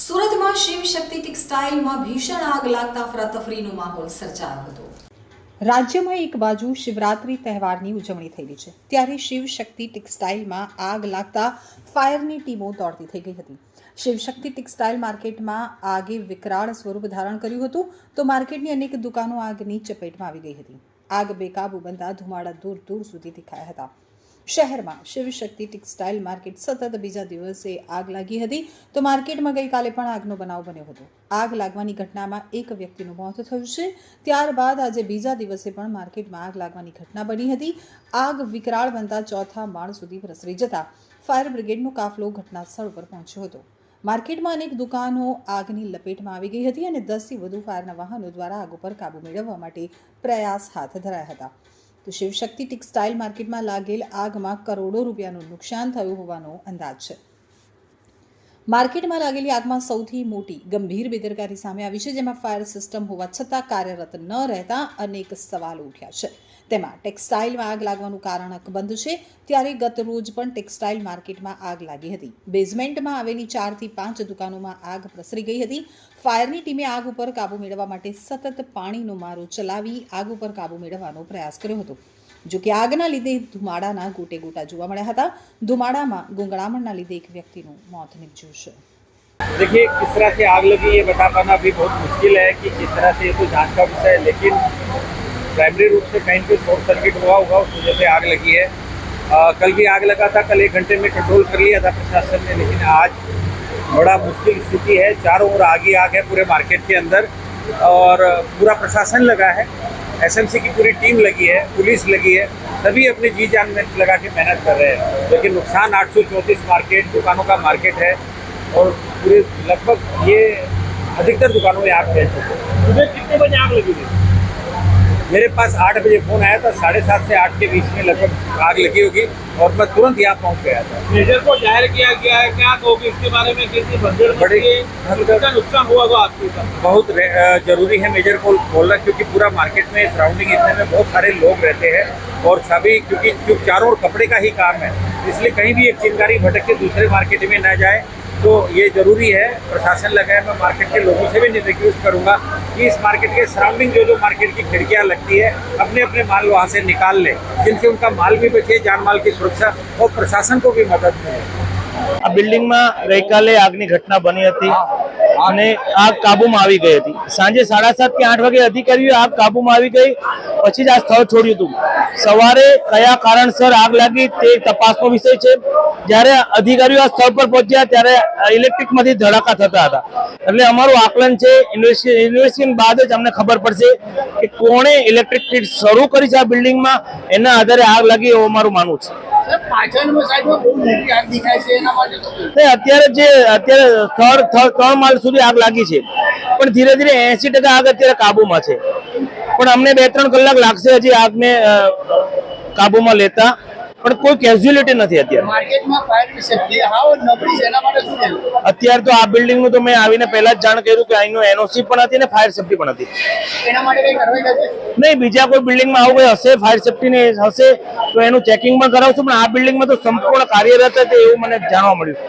સુરતમાં શિવ શક્તિ ટેક્સટાઇલમાં ભીષણ આગ લાગતા ફરાતફરીનો માહોલ સર્જાયો હતો. રાજ્યમાં એક બાજુ શિવરાત્રી તહેવારની ઉજવણી થઈ છે, ત્યારે શિવ શક્તિ ટેક્સટાઇલમાં આગ લાગતા ફાયરની ટીમો દોડતી થઈ ગઈ હતી. શિવશક્તિ ટેક્સટાઇલ માર્કેટમાં આગે વિકરાળ સ્વરૂપ ધારણ કર્યું હતું, તો માર્કેટની અનેક દુકાનો આગની ચપેટમાં આવી ગઈ હતી. આગ બેકાબુ બનતા ધુમાડા દૂર દૂર સુધી દેખાયા હતા. શહેરમાં શિવશક્તિ ટેક્સટાઇલ માર્કેટ સતત બીજા દિવસે આગ લાગી હતી. તો માર્કેટમાં ગઈકાલે પણ આગનો બનાવ બન્યો હતો. આગ લાગવાની ઘટનામાં એક વ્યક્તિનું મોત થયું છે. ત્યારબાદ આજે બીજા દિવસે પણ માર્કેટમાં આગ લાગવાની ઘટના બની હતી. આગ વિકરાળ બનતા ચોથા માળ સુધી પ્રસરી જતા ફાયર બ્રિગેડનો કાફલો ઘટનાસ્થળ પર પહોંચ્યો હતો. માર્કેટમાં અનેક દુકાનો આગની લપેટમાં આવી ગઈ હતી અને દસથી વધુ ફાયરના વાહનો દ્વારા આગ ઉપર કાબુ મેળવવા માટે પ્રયાસ હાથ ધરાયા હતા. તો શિવશક્તિ ટેક્સટાઇલ માર્કેટમાં લાગેલ આગમાં કરોડો રૂપિયાનું નુકસાન થયું હોવાનો અંદાજ છે. માર્કેટમાં લાગેલી આગમાં સૌથી મોટી ગંભીર બેદરકારી સામે આવી છે, જેમાં ફાયર સિસ્ટમ હોવા છતાં કાર્યરત ન રહેતા અનેક સવાલ ઉઠ્યા છે. તેમાં ટેક્સટાઇલમાં આગ લાગવાનું કારણ અકબંધ છે ત્યારે ગત રોજ પણ ટેક્સટાઇલ માર્કેટમાં આગ લાગી હતી બેઝમેન્ટમાં આવેલી ચારથી પાંચ દુકાનોમાં આગ પ્રસરી ગઈ હતી ફાયરની ટીમે આગ ઉપર કાબૂ મેળવવા માટે સતત પાણીનો મારો ચલાવી આગ ઉપર કાબૂ મેળવવાનો પ્રયાસ કર્યો હતો જો કે આગના લીધે ધુમાડાના ગોટે ગોટા જોવા મળ્યા હતા ધુમાડામાં ગુંગળામણના લીધે એક વ્યક્તિનું મોત નીપજ્યું છે देखिए किस तरह से आग लगी ये बता पाना अभी बहुत मुश्किल है कि किस तरह से ये तो जांच का विषय है लेकिन प्राइमरी रूप से कहीं पे शॉर्ट सर्किट हुआ होगा उस वजह से आग लगी है। अ, कल भी आग लगा था कल एक घंटे में कंट्रोल कर लिया था प्रशासन ने लेकिन आज बड़ा मुश्किल स्थिति है। चारों ओर आग ही आग है पूरे मार्केट के अंदर और पूरा प्रशासन लगा है। एसएमसी की पूरी टीम लगी है पुलिस लगी है सभी अपनी जी जान में लगा के मेहनत कर रहे हैं। लेकिन नुकसान आठ सौ चौंतीस मार्केट दुकानों का मार्केट है और पूरे लगभग ये अधिकतर दुकानों में आग फैल चुकी है। कितने बजे आग लगी थी? मेरे पास आठ बजे फ़ोन आया था साढ़े सात से आठ के बीच में लगभग आग लगी होगी और मैं तुरंत यहाँ पहुँच गया था। मेजर को ज़ाहिर किया गया है क्या कहोगे इसके बारे में कितनी बड़ी- नुकसान हुआ होगा आपके साथ बहुत ज़रूरी है मेजर को बोलना क्योंकि पूरा मार्केट में सराउंडिंग इतने में बहुत सारे लोग रहते हैं और सभी क्योंकि जो चारों ओर कपड़े का ही काम है इसलिए कहीं भी एक चिंगारी भटक के दूसरे मार्केट में न जाए तो ये ज़रूरी है। प्रशासन लगा है मैं मार्केट के लोगों से भी रिक्वेस्ट करूँगा कि इस मार्केट के सराउंडिंग जो जो मार्केट की खिड़कियां लगती है अपने अपने माल वहाँ से निकाल ले जिनसे उनका माल भी बचे जान माल की सुरक्षा और प्रशासन को भी मदद मिले આ બિલ્ડિંગમાં ગઈકાલે આગની ઘટના બની હતી અને આગ કાબુમાં આવી ગઈ હતી. સાંજે સાડા સાત કે આઠ વાગે અધિકારીઓ આગ કાબુમાં આવી ગઈ. પછી જ આ સ્થળ છોડ્યું હતું. સવારે કયા કારણસર આગ લાગી તે તપાસનો વિષય છે. જ્યારે અધિકારીઓ આ સ્થળ પર પહોંચ્યા ત્યારે ઇલેક્ટ્રિકમાંથી ધડાકા થતા હતા. એટલે અમારું આકલન છે ઇન્વેસ્ટિગેશન બાદ જ અમને ખબર પડશે કે કોણે ઇલેક્ટ્રિક શરૂ કરી છે આ બિલ્ડિંગમાં એના આધારે આગ લાગી એવું અમારું માનવું છે. અત્યારે જે અત્યારે થર્ડ ત્રણ માળ સુધી આગ લાગી છે. પણ ધીરે ધીરે એસી ટકા આગ અત્યારે કાબુમાં છે. પણ અમને બે ત્રણ કલાક લાગશે હજી આગને કાબુમાં લેતા. પણ કોઈ કેઝ્યુઅલિટી નથી અત્યારે. સેફટી અત્યારે તો આ બિલ્ડિંગનું તો મેં આવીને પહેલા જ જાણ કર્યું કે અહીંનું એનઓસી પણ હતી ને ફાયર સેફટી પણ હતી. નહીં બીજા કોઈ બિલ્ડિંગમાં આવું કોઈ હશે ફાયર સેફટીની હશે તો એનું ચેકિંગ પણ કરાવશું પણ આ બિલ્ડિંગમાં તો સંપૂર્ણ કાર્યરત હતી એવું મને જાણવા મળ્યું.